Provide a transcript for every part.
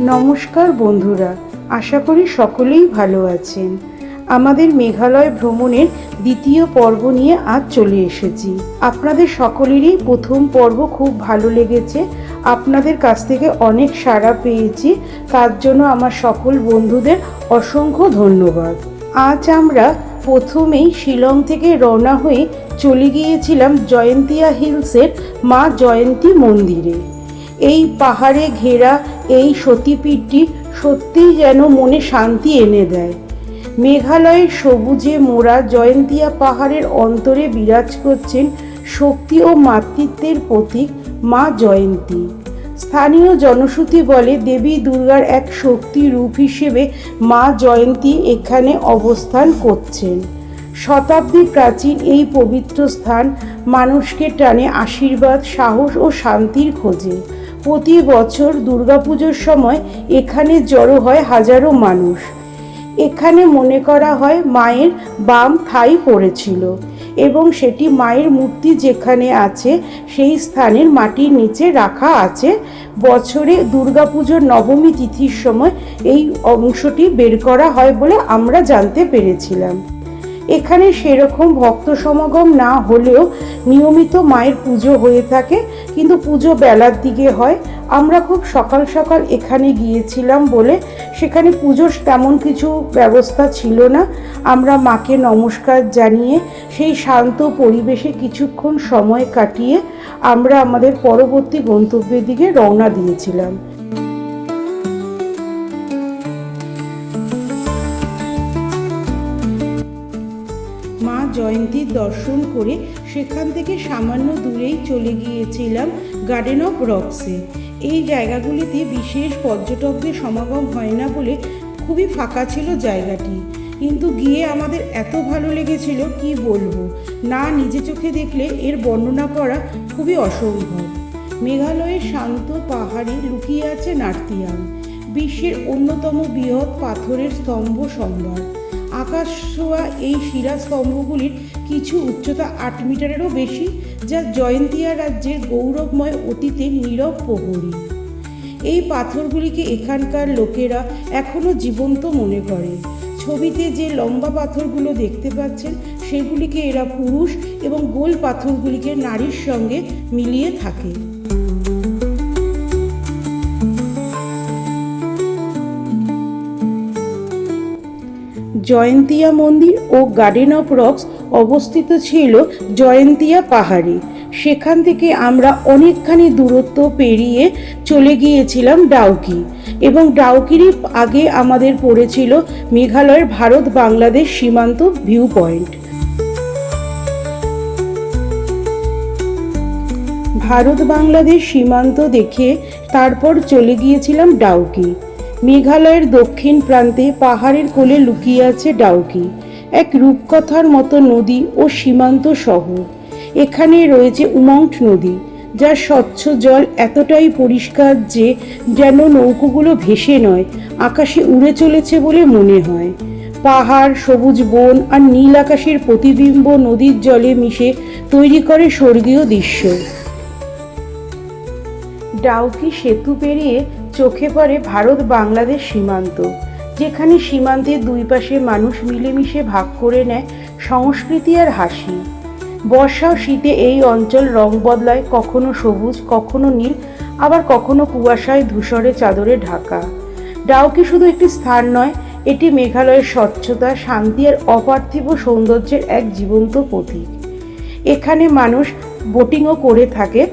নমস্কার বন্ধুরা, আশা করি সকলেই ভালো আছেন। আমাদের মেঘালয় ভ্রমণের দ্বিতীয় পর্ব নিয়ে আজ চলে এসেছি। আপনাদের সকলেরই প্রথম পর্ব খুব ভালো লেগেছে। আপনাদের কাছ থেকে অনেক সাড়া পেয়েছি। তার জন্য আমার সকল বন্ধুদের অসংখ্য ধন্যবাদ। আজ আমরা প্রথমেই শিলং থেকে রওনা হয়ে চলে গিয়েছিলাম জয়ন্তিয়া হিলসের মা জয়ন্তী মন্দিরে। এই পাহাড়ে ঘেরা এই সতীপীঠটি সত্যিই যেন মনে শান্তি এনে দেয়। মেঘালয়ের সবুজে মোড়া জয়ন্তিয়া পাহাড়ের অন্তরে বিরাজ করছেন শক্তি ও মাতৃত্বের প্রতীক মা জয়ন্তী। স্থানীয় জনশ্রুতি বলে দেবী দুর্গার এক শক্তি রূপ হিসেবে মা জয়ন্তী এখানে অবস্থান করছেন। শতাব্দী প্রাচীন এই পবিত্র স্থান মানুষকে টানে আশীর্বাদ, সাহস ও শান্তির খোঁজে। প্রতি বছর দুর্গাপুজোর সময় এখানে জড়ো হয় হাজারো মানুষ। এখানে মনে করা হয় মায়ের বাম থাই পড়েছিল। এবং সেটি মায়ের মূর্তি যেখানে আছে, সেই স্থানের মাটির নিচে রাখা আছে। বছরে দুর্গাপুজোর নবমী তিথির সময় এই অংশটি বের করা হয় বলে আমরা জানতে পেরেছিলাম। এখানে সেরকম ভক্ত সমাগম না হলেও নিয়মিত মায়ের পুজো হয়ে থাকে, কিন্তু পুজো বেলার দিকে হয়। আমরা খুব সকাল সকাল এখানে গিয়েছিলাম বলে সেখানে পুজোর তেমন কিছু ব্যবস্থা ছিল না। আমরা মাকে নমস্কার জানিয়ে সেই শান্ত পরিবেশে কিছুক্ষণ সময় কাটিয়ে আমরা আমাদের পরবর্তী গন্তব্যের দিকে রওনা দিয়েছিলাম। জয়ন্তীর দর্শন করে সেখান থেকে সামান্য দূরেই চলে গিয়েছিলাম গার্ডেন অফ রক্সে এই জায়গাগুলিতে বিশেষ পর্যটকদের সমাগম হয় না বলে খুবই ফাঁকা ছিল জায়গাটি। কিন্তু গিয়ে আমাদের এত ভালো লেগেছিল, কি বলব? না নিজে চোখে দেখলে এর বর্ণনা করা খুবই অসম্ভব। মেঘালয়ের শান্ত পাহাড়ে লুকিয়ে আছে নার্তিয়াম বিশ্বের অন্যতম বৃহৎ পাথরের স্তম্ভ সম্ভার। আকাশ ছোঁয়া এই শিরা স্তম্ভগুলির কিছু উচ্চতা আট মিটারেরও বেশি, যা জয়ন্তিয়া রাজ্যের গৌরবময় অতীতের নীরব প্রহরী। এই পাথরগুলিকে এখানকার লোকেরা এখনও জীবন্ত মনে করে। ছবিতে যে লম্বা পাথরগুলো দেখতে পাচ্ছেন, সেগুলিকে এরা পুরুষ এবং গোল পাথরগুলিকে নারীর সঙ্গে মিলিয়ে থাকে। জয়ন্তিয়া মন্দির ও গার্ডেন অফ রক্স অবস্থিত ছিল জয়ন্তিয়া পাহাড়ে। সেখান থেকে আমরা অনেকখানি দূরত্ব পেরিয়ে চলে গিয়েছিলাম ডাউকি এবং ডাউকিরই আগে আমাদের পড়েছিল মেঘালয়ের ভারত বাংলাদেশ সীমান্ত ভিউ পয়েন্ট ভারত বাংলাদেশ সীমান্ত দেখে তারপর চলে গিয়েছিলাম ডাউকি। মেঘালয়ের দক্ষিণ প্রান্তে পাহাড়ের কোলে লুকিয়ে আছে ডাউকি। এক রূপকথার মতো নদী ও সীমান্ত শহর। এখানে রয়েছে উমংট নদী যার স্বচ্ছ জল এতটাই পরিষ্কার যে যেন নৌকোগুলো ভেসে নয়, আকাশে উড়ে চলেছে বলে মনে হয়। পাহাড়, সবুজ বন আর নীল আকাশের প্রতিবিম্ব নদীর জলে মিশে তৈরি করে স্বর্গীয় দৃশ্য। ডাউকি সেতু পেরিয়ে চোখে পড়ে ভারত বাংলাদেশ সীমান্ত। যেখানে সীমান্তের দুই পাশে মানুষ মিলেমিশে ভাগ করে নেয় সংস্কৃতি আর হাসি। বর্ষা ও শীতে এই অঞ্চল রং বদলায়, কখনো সবুজ, কখনো নীল, আবার কখনো কুয়াশায় ধূসরে চাদরে ঢাকা। ডাউকি শুধু একটি স্থান নয়, এটি মেঘালয়ের স্বচ্ছতা, শান্তি আর অপার্থিব সৌন্দর্যের এক জীবন্ত প্রতীক। এখানে মানুষ বোটিংও করে থাকে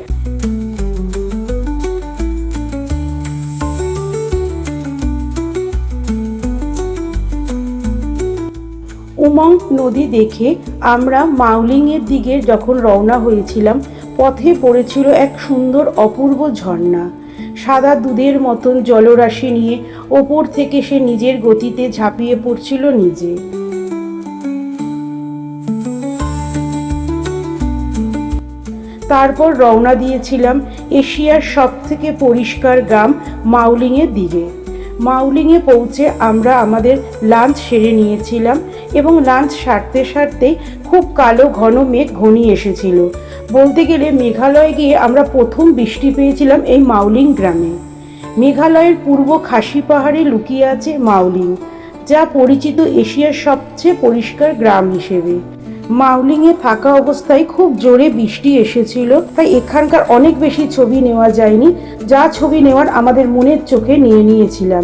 উমং নদী দেখে আমরা মাউলিংয়ের দিকে যখন রওনা হয়েছিলাম, পথে পড়েছিল এক সুন্দর অপূর্ব ঝর্ণা। সাদা দুধের মতন জলরাশি নিয়ে ওপর থেকে সে নিজের গতিতে ঝাঁপিয়ে পড়ছিল নিজে। তারপর রওনা দিয়েছিলাম এশিয়ার সবথেকে পরিষ্কার গ্রাম মাউলিংয়ের দিকে। মাউলিংয়ে পৌঁছে আমরা আমাদের লাঞ্চ সেরে নিয়েছিলাম এবং লাঞ্চ সারতে সারতেই খুব কালো ঘন মেঘ ঘনিয়ে এসেছিল। বলতে গেলে মেঘালয় গিয়ে আমরা প্রথম বৃষ্টি পেয়েছিলাম এই মাউলিং গ্রামে। মেঘালয়ের পূর্ব খাসি পাহাড়ে লুকিয়ে আছে মাউলিং, যা পরিচিত এশিয়ার সবচেয়ে পরিষ্কার গ্রাম হিসেবে। মাউলিংয়ে থাকা অবস্থায় খুব জোরে বৃষ্টি এসেছিল, তাই এখানকার অনেক বেশি ছবি নেওয়া যায়নি, যা ছবি নেওয়ার আমাদের মনের চোখে নিয়ে নিয়েছিলাম।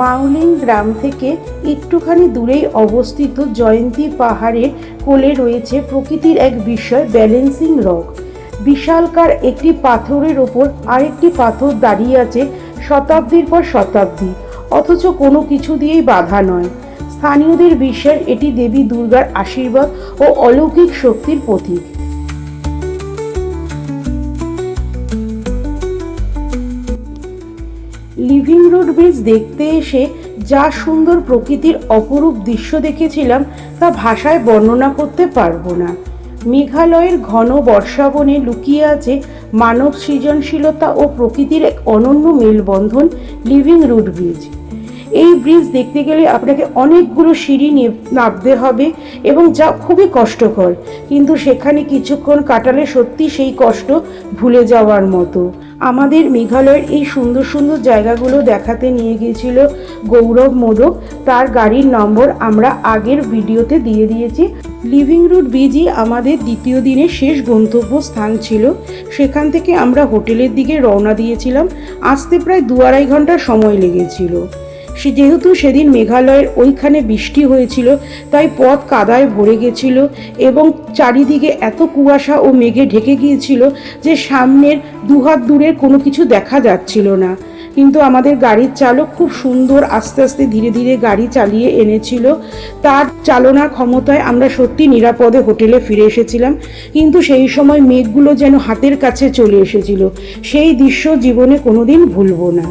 মাউলিং গ্রাম থেকে একটুখানি দূরেই অবস্থিত জয়ন্তী পাহাড়ের কোলে রয়েছে প্রকৃতির এক বিষয় ব্যালেন্সিং রক। বিশালকার একটি পাথরের ওপর আরেকটি পাথর দাঁড়িয়ে আছে শতাব্দীর পর শতাব্দী। অথচ কোনো কিছু দিয়েই বাধা নয়। স্থানীয়দের বিশ্বাস এটি দেবী দুর্গার আশীর্বাদ ও অলৌকিক শক্তির প্রতীক। লিভিং রোড ব্রিজ দেখতে এসে যা সুন্দর প্রকৃতির অপরূপ দৃশ্য দেখেছিলাম তা ভাষায় বর্ণনা করতে পারব না। মেঘালয়ের ঘন বর্ষাবনে লুকিয়ে আছে মানব সৃজনশীলতা ও প্রকৃতির এক অনন্য মেলবন্ধন লিভিং রুট ব্রিজ। এই ব্রিজ দেখতে গেলে আপনাকে অনেকগুলো সিঁড়ি নামতে হবে এবং যা খুবই কষ্টকর, কিন্তু সেখানে কিছুক্ষণ কাটালে সত্যি সেই কষ্ট ভুলে যাওয়ার মতো। আমাদের মেঘালয়ের এই সুন্দর সুন্দর জায়গাগুলো দেখাতে নিয়ে গিয়েছিল গৌরব মোদক। তার গাড়ির নম্বর আমরা আগের ভিডিওতে দিয়ে দিয়েছি। লিভিং রুট বিজি আমাদের দ্বিতীয় দিনের শেষ গন্তব্য স্থান ছিল। সেখান থেকে আমরা হোটেলের দিকে রওনা দিয়েছিলাম। আসতে প্রায় দু আড়াই ঘণ্টা সময় লেগেছিল। সে যেহেতু সেদিন মেঘালয়ের ওইখানে বৃষ্টি হয়েছিল, তাই পথ কাদায় ভরে গেছিল এবং চারিদিকে এত কুয়াশা ও মেঘে ঢেকে গিয়েছিল যে সামনের দুহাত দূরের কোনো কিছু দেখা যাচ্ছিল না। কিন্তু আমাদের গাড়ির চালক খুব সুন্দর আস্তে আস্তে ধীরে ধীরে গাড়ি চালিয়ে এনেছিল। তার চালনার ক্ষমতায় আমরা সত্যি নিরাপদে হোটেলে ফিরে এসেছিলাম, কিন্তু সেই সময় মেঘগুলো যেন হাতের কাছে চলে এসেছিল। সেই দৃশ্য জীবনে কোনোদিন ভুলবো না।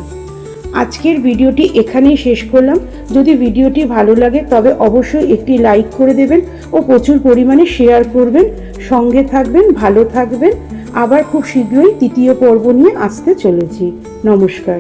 আজকের ভিডিওটি এখানেই শেষ করলাম। যদি ভিডিওটি ভালো লাগে, তবে অবশ্যই একটি লাইক করে দেবেন ও প্রচুর পরিমাণে শেয়ার করবেন। সঙ্গে থাকবেন, ভালো থাকবেন। আবার খুব শীঘ্রই তৃতীয় পর্ব নিয়ে আসতে চলেছি। নমস্কার।